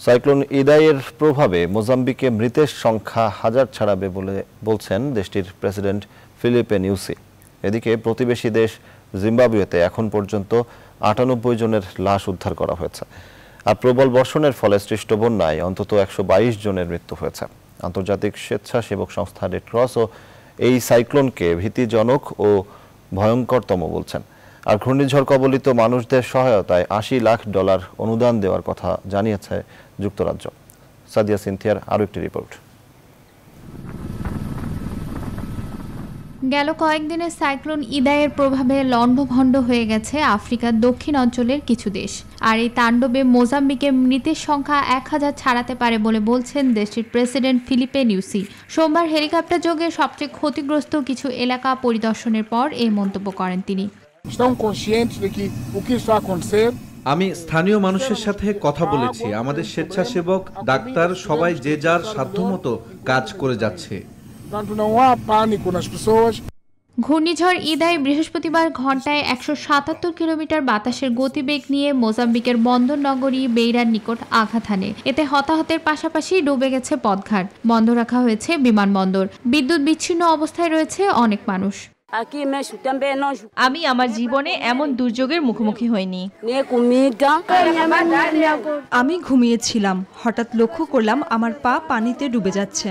Cyclone ইদাইয়ের প্রভাবে মোজাম্বিকে মৃতের সংখ্যা হাজার ছাড়াবে বলে বলছেন দেশটির প্রেসিডেন্ট ফিলিপে নিউসি। এদিকে প্রতিবেশী দেশ জিম্বাবুয়েতে এখন পর্যন্ত আটানব্বই জনের লাশ উদ্ধার করা হয়েছে। আর প্রবল বর্ষণের ফলে সৃষ্ট বন্যায় অন্তত একশো বাইশ জনের মৃত্যু হয়েছে। আন্তর্জাতিক স্বেচ্ছাসেবক সংস্থা রেড ও এই সাইক্লোনকে ভীতিজনক ও ভয়ঙ্করতম বলছেন। আর ঘূর্ণিঝড় কবলিত মানুষদের সহায়তায় আশি লাখ ডলার অনুদান দেওয়ার কথা জানিয়েছে যুক্তরাজ্য। সাদিয়া সিনথিয়ার আরও একটি রিপোর্ট। গেল কয়েকদিনের সাইক্লোন ইদায়ের প্রভাবে লণ্ডভণ্ড হয়ে গেছে আফ্রিকার দক্ষিণ অঞ্চলের কিছু দেশ। আর এই তাণ্ডবে মোজাম্বিকে মৃতের সংখ্যা এক হাজার ছাড়াতে পারে বলে বলছেন দেশটির প্রেসিডেন্ট ফিলিপে নিউসি। সোমবার হেলিকপ্টার যোগে সবচেয়ে ক্ষতিগ্রস্ত কিছু এলাকা পরিদর্শনের পর এই মন্তব্য করেন তিনি। Estão conscientes de que o que está a acontecer? আমি স্থানীয় মানুষের সাথে কথা বলেছি। আমাদের স্বেচ্ছাসেবক ডাক্তার সবাই যে যার সাধ্যমতো কাজ করে যাচ্ছে. ঘূর্ণিঝড় ইদায় বৃহস্পতিবার ঘন্টায় একশো সাতাত্তর কিলোমিটার বাতাসের গতিবেগ নিয়ে মোজাম্বিকের বন্দর নগরী বেইরার নিকট আঘাত হানে। এতে হতাহতের পাশাপাশি ডুবে গেছে পথঘাট। বন্ধ রাখা হয়েছে বিমানবন্দর। বিদ্যুৎ বিচ্ছিন্ন অবস্থায় রয়েছে অনেক মানুষ। আমি আমার জীবনে এমন দুর্যোগের মুখোমুখি হইনি। আমি ঘুমিয়েছিলাম হঠাৎ লক্ষ্য করলাম আমার পা পানিতে ডুবে যাচ্ছে।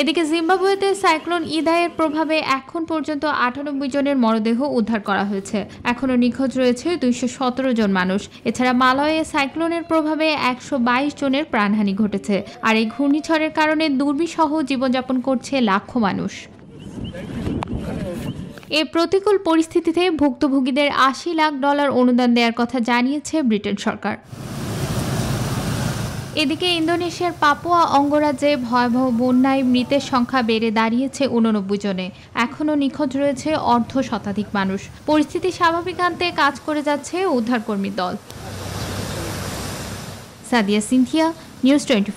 এদিকে জিম্বাবুয়েতে সাইক্লোন ইদায়ের প্রভাবে এখন পর্যন্ত আটানব্বই জনের মরদেহ উদ্ধার করা হয়েছে। এখনও নিখোঁজ রয়েছে দুইশো সতেরো জন মানুষ। এছাড়া মালয়ে সাইক্লোনের প্রভাবে একশো বাইশ জনের প্রাণহানি ঘটেছে। আর এই ঘূর্ণিঝড়ের কারণে দুর্বিসহ জীবনযাপন করছে লাখো মানুষ। এ প্রতিকূল পরিস্থিতিতে ভুক্তভোগীদের আশি লাখ ডলার অনুদান দেওয়ার কথা জানিয়েছে ব্রিটেন সরকার। এদিকে ইন্দোনেশিয়ার পাপুয়া অঙ্গরাজ্যে ভয়াবহ বন্যায় মৃতের সংখ্যা বেড়ে দাঁড়িয়েছে উননব্বই জনে। এখনও নিখোঁজ রয়েছে অর্ধ শতাধিক মানুষ। পরিস্থিতি স্বাভাবিক আনতে কাজ করে যাচ্ছে উদ্ধারকর্মী দল। Sadia Cynthia, news twenty